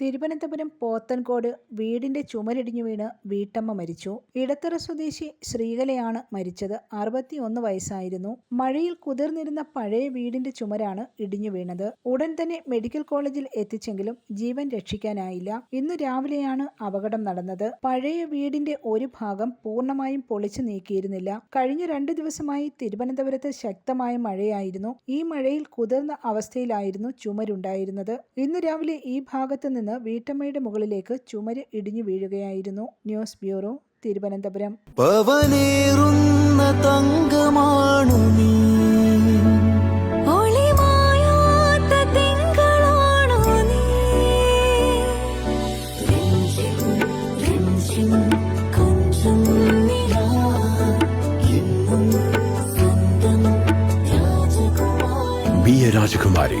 തിരുവനന്തപുരം പോത്തൻകോട് വീടിന്റെ ചുമരിടിഞ്ഞു വീണ് വീട്ടമ്മ മരിച്ചു. ഇടത്തറ സ്വദേശി ശ്രീകലയാണ് മരിച്ചത്. അറുപത്തിയൊന്ന് വയസ്സായിരുന്നു. മഴയിൽ കുതിർന്നിരുന്ന പഴയ വീടിന്റെ ചുമരാണ് ഇടിഞ്ഞു വീണത്. ഉടൻ തന്നെ മെഡിക്കൽ കോളേജിൽ എത്തിച്ചെങ്കിലും ജീവൻ രക്ഷിക്കാനായില്ല. ഇന്ന് രാവിലെയാണ് അപകടം നടന്നത്. പഴയ വീടിന്റെ ഒരു ഭാഗം പൂർണമായും പൊളിച്ചു നീക്കിയിരുന്നില്ല. കഴിഞ്ഞ രണ്ടു ദിവസമായി തിരുവനന്തപുരത്ത് ശക്തമായ മഴയായിരുന്നു. ഈ മഴയിൽ കുതിർന്ന അവസ്ഥയിലായിരുന്നു ചുമരുണ്ടായിരുന്നത്. ഇന്ന് രാവിലെ ഈ ഭാഗത്ത് നിന്ന് വീട്ടമ്മയുടെ മുകളിലേക്ക് ചുമര് ഇടിഞ്ഞു വീഴുകയായിരുന്നു ന്യൂസ് ബ്യൂറോ തിരുവനന്തപുരം. പവനേറുന്ന തങ്കമാണു Rajakumari.